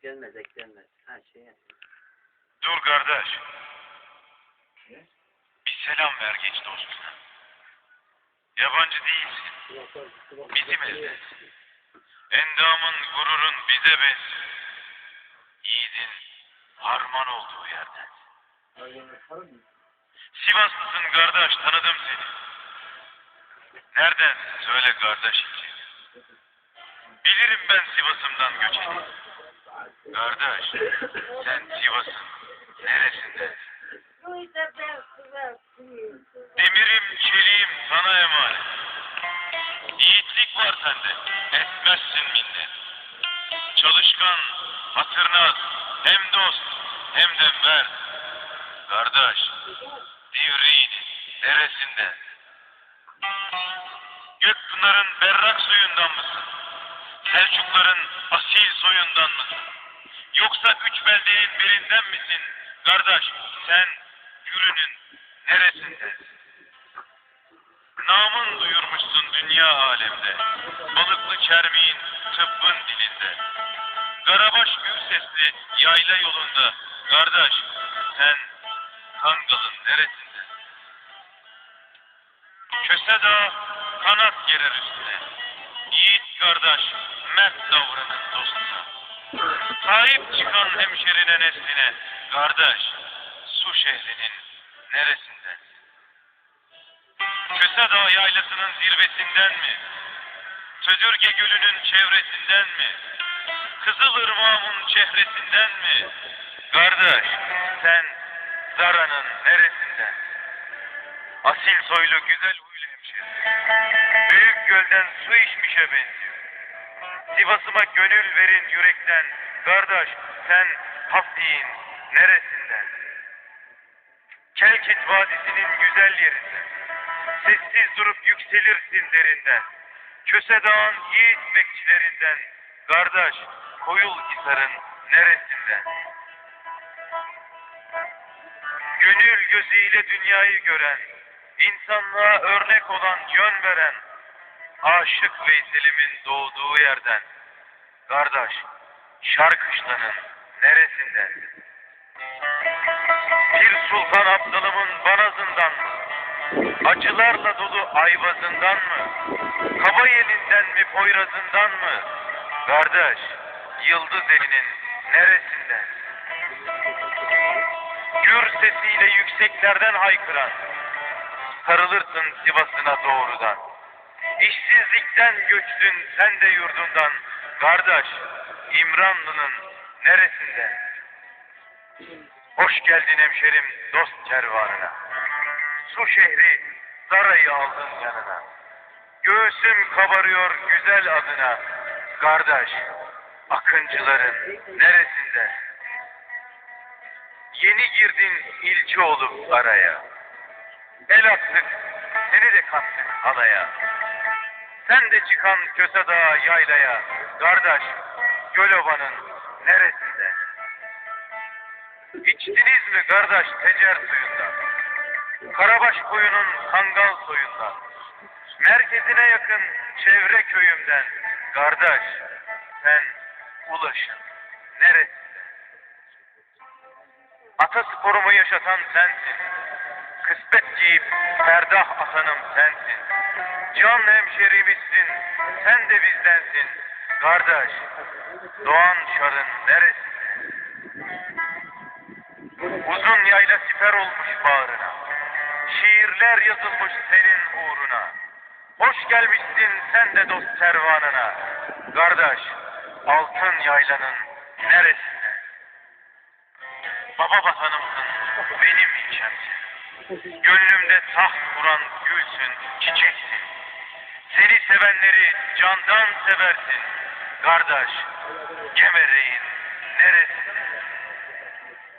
eklenmez eklenmez. Ha şey. Dur kardeş. Bir selam ver genç dostuna. Yabancı değilsin. Bizim evde. Endamın gururun bize benziyor. Yiğidin harman olduğu yerden. Sivaslısın kardeş tanıdım seni. Nereden söyle kardeş için. Bilirim ben Sivas'ımdan göçeni. Kardeş sen Sivas'ın neresinden? Demirim çeliğim sana emanet. Yiğitlik var sende, etmezsin minnet. Çalışkan, hatırnaz, hem dost, hem de mert. Kardeş, Divriğin neresinden? Gökpınar'ın berrak suyundan mısın? Selçukların asil soyundan mısın? Yoksa üç beldeğin birinden misin? Kardeş, sen Gürün'ün neresindensin? Namın duyurmuşsun dünya alemde. Balıklı çermiğin tıbbın dilinde. Karabaş gür sesli yayla yolunda. Kardeş sen Kangal'ın neresinde? Köse dağ kanat gerer üstüne. Yiğit kardeş mert davranın dostuna. Sahip çıkan hemşerine nesline. Kardeş su şehrinin neresinden? Köse Dağ yaylasının zirvesinden mi? Södürge Gölü'nün çevresinden mi? Kızılırmağımın çehresinden mi? Kardeş, sen Zara'nın neresinden? Asil soylu güzel huylu hemşeri. Büyük gölden su içmişe benziyor. Sivas'ıma gönül verin yürekten. Kardeş, sen Hafdi'nin neresinden? Kelkit Vadisi'nin güzel yerinden. Sessiz durup yükselirsin derinden. Köse Dağ'ın yiğit bekçilerinden. Kardeş, Koyul Hisar'ın neresinden? Gönül gözüyle dünyayı gören, insanlığa örnek olan yön veren, aşık Veysel'imin doğduğu yerden. Kardeş, Şarkışla'nın neresinden? Bir Sultan Abdalım'ın banazından mı? Acılarla dolu ayvazından mı? Kaba yelinden mi poyrazından mı? Kardeş, Yıldız elinin neresinden? Gür sesiyle yükseklerden haykıran, sarılırsın Sivas'ına doğrudan. İşsizlikten göçtün sen de yurdundan, kardeş, İmranlı'nın neresinden? Hoş geldin hemşerim dost kervanına. Su şehri Zara'yı aldın yanına. Göğsüm kabarıyor güzel adına. Kardeş, akıncıların neresinde? Yeni girdin ilçe olup araya. El attık, seni de kattık alaya. Sen de çıkan köse dağa yaylaya. Kardeş, Gölova'nın neresinde? İçtiniz mi kardeş tecer suyundan? Karabaş koyunun kangal soyundan. Merkezine yakın çevre köyümden. Kardeş sen ulaşın neresinde? Ata sporumu yaşatan sensin. Kısmet giyip ferdah atanım sensin. Can hemşerimizsin, sen de bizdensin. Kardeş, Doğan Şar'ın neresinde? Uzun yayla siper olmuş bağrına. Şiirler yazılmış senin uğruna. Hoş gelmişsin sen de dost kervanına. Kardeş, altın yaylanın neresinde? Baba vatanımsın, benim ilçemsin. Gönlümde taht kuran gülsün, çiçeksin. Seni sevenleri candan seversin. Kardeş, Gemereğin neresinde?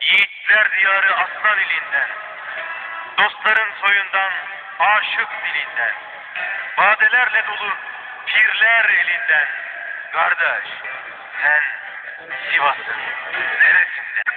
Yiğitler diyarı aslan ilinden, dostların soyundan, aşık dilinden, badelerle dolu pirler elinden, kardeş sen Sivas'ın neresinde?